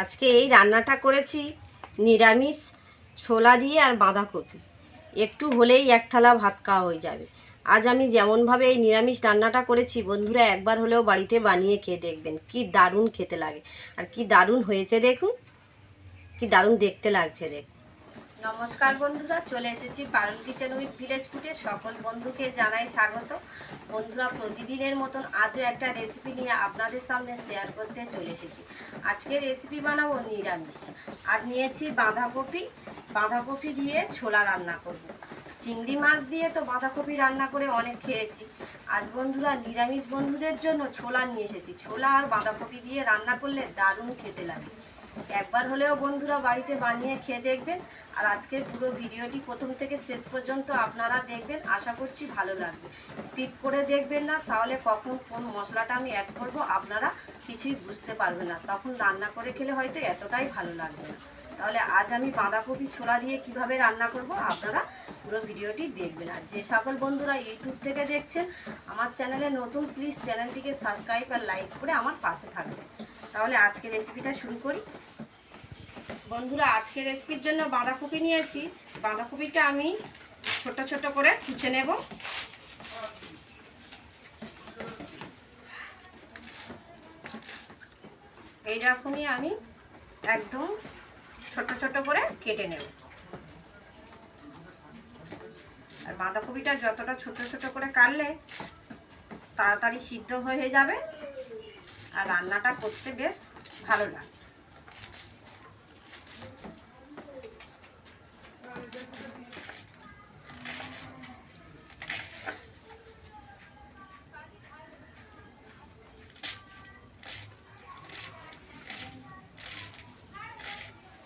আজকে এই রান্নাটা করেছি নিরামিষ, ছোলা দিয়ে আর বাঁধাকপি। একটু হলেই এক থালা ভাত খাওয়া হয়ে যাবে। আজ আমি যেমনভাবে এই নিরামিষ রান্নাটা করেছি, বন্ধুরা একবার হলেও বাড়িতে বানিয়ে খেয়ে দেখবেন, কি দারুণ খেতে লাগে। আর কি দারুণ হয়েছে দেখুন, কি দারুণ দেখতে লাগছে দেখুন। নমস্কার বন্ধুরা, চলে এসেছি পারুল কিচেন উইথ ভিলেজ ফুটে সকল বন্ধুকে জানাই স্বাগত। বন্ধুরা, প্রতিদিনের মতন আজও একটা রেসিপি নিয়ে আপনাদের সামনে শেয়ার করতে চলে এসেছি। আজকে রেসিপি বানাবো নিরামিষ। আজ নিয়েছি বাঁধাকপি। বাঁধাকপি দিয়ে ছোলা রান্না করব। চিংড়ি মাছ দিয়ে তো বাঁধাকপি রান্না করে অনেক খেয়েছি। আজ বন্ধুরা, নিরামিষ বন্ধুদের জন্য ছোলা নিয়ে এসেছি। ছোলা আর বাঁধাকপি দিয়ে রান্না করলে দারুণ খেতে লাগে। একবার হলেও বন্ধুরা বাড়িতে বানিয়ে খেয়ে দেখবেন। আর আজকের পুরো ভিডিওটি প্রথম থেকে শেষ পর্যন্ত আপনারা দেখবেন। আশা করছি ভালো লাগবে। স্কিপ করে দেখবেন না, তাহলে কখন কোন মশলাটা আমি অ্যাড করব আপনারা কিছুই বুঝতে পারবেন না। তখন রান্না করে খেলে হয়তো এতটাই ভালো লাগবে না। তাহলে আজ আমি বাঁধাকপি ছোলা দিয়ে কীভাবে রান্না করব আপনারা পুরো ভিডিওটি দেখবেন। আর যে সকল বন্ধুরা ইউটিউব থেকে দেখছেন, আমার চ্যানেলে নতুন প্লিজ চ্যানেলটিকে সাবস্ক্রাইব আর লাইক করে আমার পাশে থাকবেন। তাহলে আজকে রেসিপিটা শুরু করি। বন্ধুরা আজকে রেসিপির জন্য বাঁধাকপি নিয়েছি। বাঁধাকপিটা আমি ছোট ছোট করে কুচে নেব। এইরকমই আমি একদম ছোট ছোট করে কেটে নেব। আর বাঁধাকপিটা যতটা ছোট ছোট করে কাটলে, তাড়াতাড়ি সিদ্ধ হয়ে যাবে। আর রান্নাটা করতে বেশ ভালো লাগে।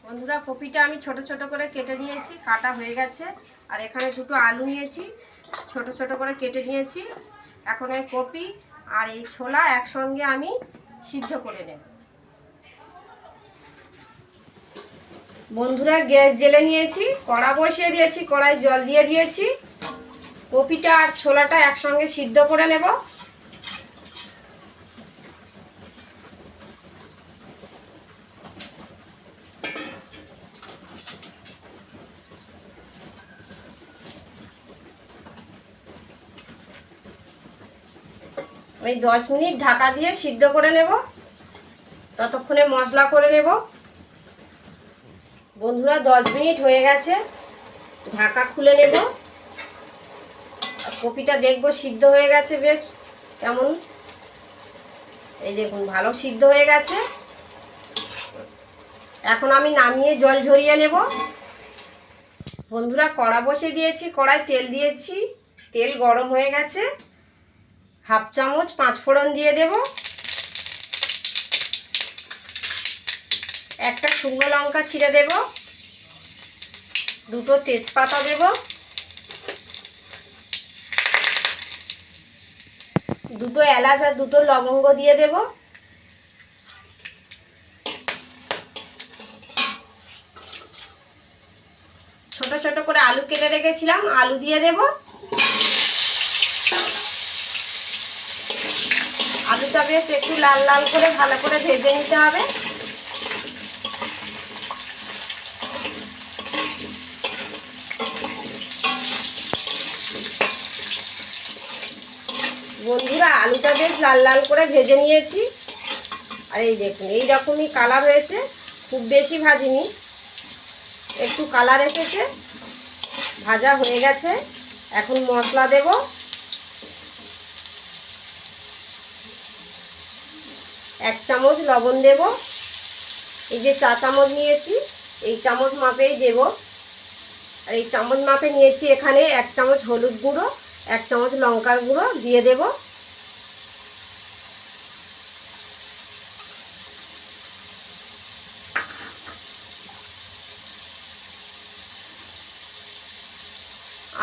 বন্ধুরা, কপিটা আমি ছোট ছোট করে কেটে নিয়েছি, কাটা হয়ে গেছে। আর এখানে দুটো আলু নিয়েছি, ছোট ছোট করে কেটে নিয়েছি। এখন এই কপি আর এই ছোলা একসঙ্গে আমি সিদ্ধ করে নেব। বন্ধুরা, গ্যাস জেলে নিয়েছি, কড়া বসিয়ে দিয়েছি, কড়াই জল দিয়ে দিয়েছি। কপিটা আর ছোলাটা একসঙ্গে সিদ্ধ করে নেব। ওই দশ মিনিট ঢাকা দিয়ে সিদ্ধ করে নেব। ততক্ষণে মশলা করে নেব। বন্ধুরা, দশ মিনিট হয়ে গেছে। ঢাকা খুলে নেব। কপিটা দেখব, সিদ্ধ হয়ে গেছে বেশ। কেমন? এই দেখুন, ভালো সিদ্ধ হয়ে গেছে। এখন আমি নামিয়ে জল ঝরিয়ে নেব। বন্ধুরা, কড়া বসে দিয়েছি, কড়ায় তেল দিয়েছি। তেল গরম হয়ে গেছে। হাফ চামচ পাঁচ ফোড়ন দিয়ে দেব। একটা শুকনো লঙ্কা ছিঁড়ে দেব। দুটো তেজপাতা দেব। দুটো এলাচ আর দুটো লবঙ্গ দিয়ে দেব। ছোট ছোট করে আলু কেটে রেখেছিলাম, আলু দিয়ে দেবো। আলুটা বেশ একটু লাল লাল করে ভালো করে ভেজে নিতে হবে। বন্ধুরা, আলুটা বেশ লাল লাল করে ভেজে নিয়েছি। আর এই দেখুন, এই রকমই কালার হয়েছে খুব বেশি ভাজিনি। একটু কালার এসেছে, ভাজা হয়ে গেছে। এখন মশলা দেবো। এক চামচ লবণ দেব। এই যে চা চামচ নিয়েছি, এই চামচ মাপেই দেব। আর এই চামচ মাপে নিয়েছি এখানে এক চামচ হলুদ গুঁড়ো, এক চামচ লঙ্কার গুঁড়ো দিয়ে দেব।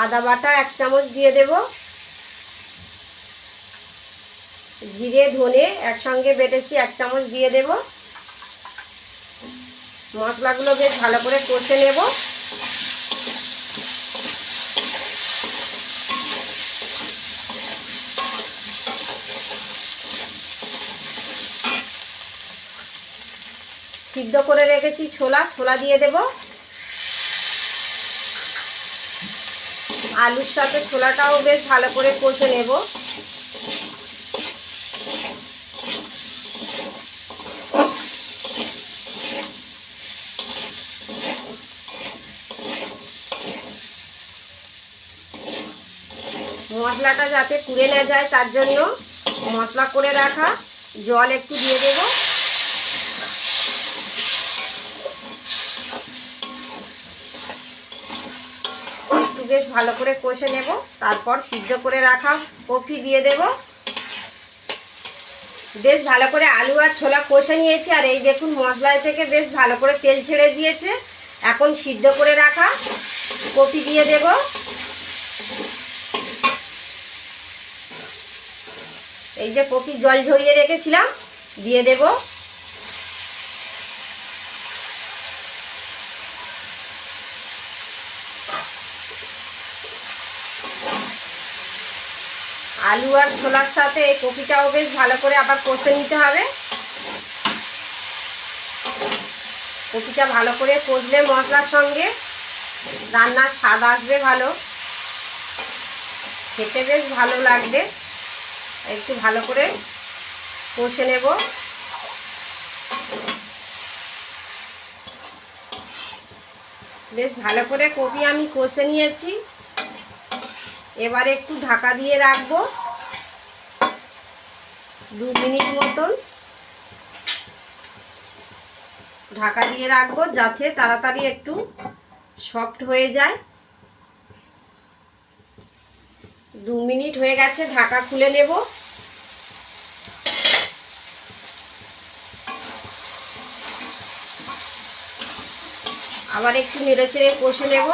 আদা বাটা এক চামচ দিয়ে দেবো। জিরে, ধনে একসঙ্গে বেটেছি, এক চামচ দিয়ে দেব। মশলাগুলো বেশ ভালো করে কষে নেব। সিদ্ধ করে রেখেছি ছোলা ছোলা দিয়ে দেব। আলুর সাথে ছোলাটাও বেশ ভালো করে কষে নেব। মশলাটা যাতে কুড়ে না যায়, তার জন্য মশলা করে রাখা। জল একটু দিয়ে দেবো। একটু বেশ ভালো করে কষে নেব। তারপর সিদ্ধ করে রাখা কফি দিয়ে দেব। বেশ ভালো করে আলু আর ছোলা কষে নিয়েছি, আর এই দেখুন মশলা থেকে বেশ ভালো করে তেল ছেড়ে দিয়েছে। এখন সিদ্ধ করে রাখা কফি দিয়ে দেব। এই যে কফি জল ঝরিয়ে রেখেছিলাম, দিয়ে দেবো। আলু আর ছোলার সাথে এই কপিটাও বেশ ভালো করে আবার কষে নিতে হবে। কপিটা ভালো করে কষলে মশলার সঙ্গে রান্নার স্বাদ আসবে ভালো। খেতে বেশ ভালো লাগবে। একটু ভালো করে কষে নেব। বেশ ভালো করে কপি আমি কষে নিয়েছি। এবার একটু ঢাকা দিয়ে রাখব। দু মিনিট মতন ঢাকা দিয়ে রাখব যাতে তাড়াতাড়ি একটু সফট হয়ে যায়। দু মিনিট হয়ে গেছে ঢাকা খুলে নেব। আবার একটু নেড়ে চেড়ে কষে নেব।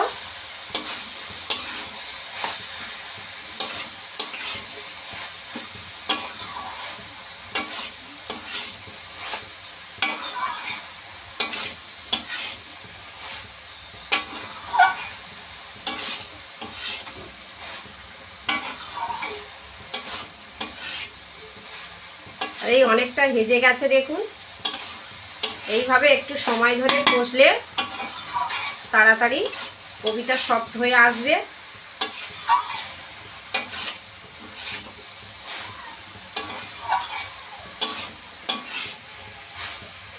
এই অনেকটা হেজে গেছে দেখুন। এইভাবে একটু সময় ধরে কষলে তাড়াতাড়ি কবিটা সফট হয়ে আসবে।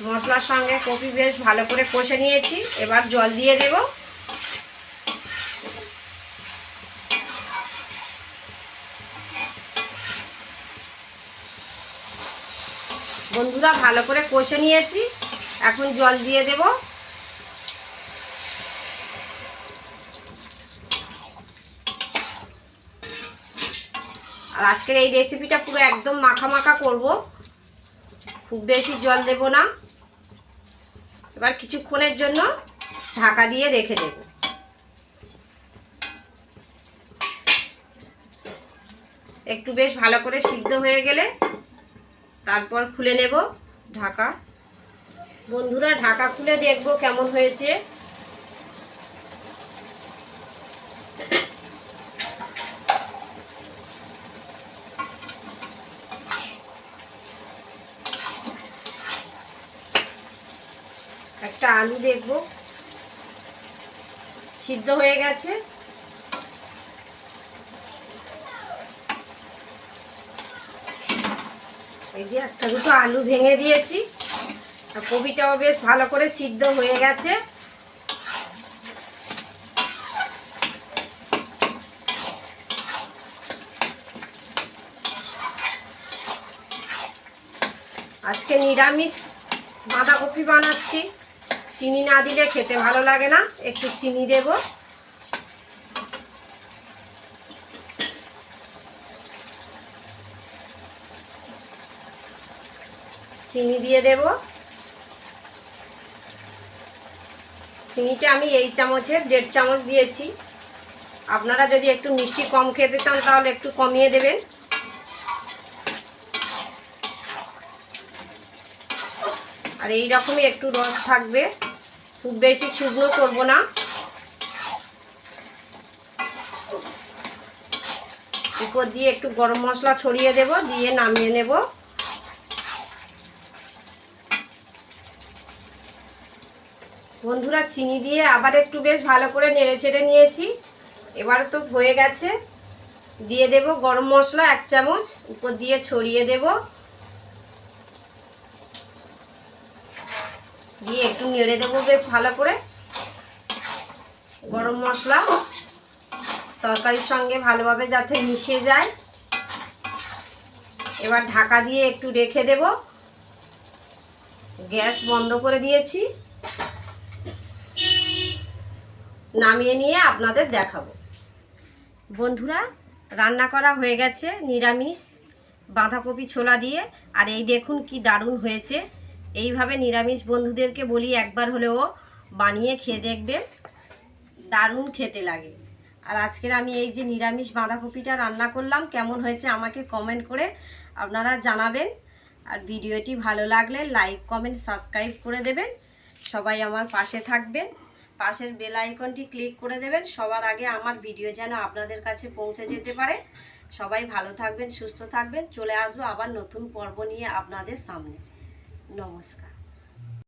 মশলার সঙ্গে কপি বেশ ভালো করে কষে নিয়েছি। এবার জল দিয়ে দেব। বন্ধুরা ভালো করে কষে নিয়েছি। এখন জল দিয়ে দেব। আর আজকের এই রেসিপিটা পুরো একদম মাখা মাখা করব। খুব বেশি জল দেব না। এবার কিছুক্ষণের জন্য ঢাকা দিয়ে রেখে দেব। একটু বেশ ভালো করে সিদ্ধ হয়ে গেলে তারপর খুলে নেব ঢাকা। বন্ধুরা, ঢাকা খুলে দেখব কেমন হয়েছে। একটা আলু দেখব। সিদ্ধ হয়ে গেছে। এই যে একটা দুটো আলু ভেঙে দিয়েছি। আর কপিটাও বেশ ভালো করে সিদ্ধ হয়ে গেছে। আজকে নিরামিষ বাঁধাকপি বানাচ্ছি। চিনি না দিলে খেতে ভালো লাগে না। একটু চিনি দেব। চিনি দিয়ে দেব। চিনিটা আমি এই চামচের দেড় চামচ দিয়েছি। আপনারা যদি একটু মিষ্টি কম খেতে চান, তাহলে একটু কমিয়ে দেবেন। আর এই রকমই একটু রস থাকবে। খুব বেশি শুকনো করব না। উপর দিয়ে একটু গরম মশলা ছড়িয়ে দেব, দিয়ে নামিয়ে নেব। বন্ধুরা চিনি দিয়ে আবার একটু বেশ ভালো করে নেড়ে চেড়ে নিয়েছি। এবার তো হয়ে গেছে। দিয়ে দেব গরম মশলা এক চামচ, উপর দিয়ে ছড়িয়ে দেব। দিয়ে একটু নেড়ে দেবো বেশ ভালো করে। গরম মশলা তরকারির সঙ্গে ভালোভাবে যাতে মিশে যায়। এবার ঢাকা দিয়ে একটু রেখে দেব। গ্যাস বন্ধ করে দিয়েছি। নামিয়ে নিয়ে আপনাদের দেখাবো। বন্ধুরা, রান্না করা হয়ে গেছে নিরামিষ বাঁধাকপি ছোলা দিয়ে। আর এই দেখুন কি দারুণ হয়েছে। এইভাবে নিরামিষ বন্ধুদেরকে বলি, একবার হলেও বানিয়ে খেয়ে দেখবে দারুণ খেতে লাগে। আর আজকের আমি এই যে নিরামিষ বাঁধাকপিটা রান্না করলাম, কেমন হয়েছে আমাকে কমেন্ট করে আপনারা জানাবেন। আর ভিডিওটি ভালো লাগলে লাইক কমেন্ট সাবস্ক্রাইব করে দেবেন। সবাই আমার পাশে থাকবেন। পাশের বেল আইকনটি ক্লিক করে দেবেন। সবার আগে আমার ভিডিও যেন আপনাদের কাছে পৌঁছে যেতে পারে। সবাই ভালো থাকবেন, সুস্থ থাকবেন। চলে আসব আবার নতুন পর্ব নিয়ে আপনাদের সামনে। নমস্কার।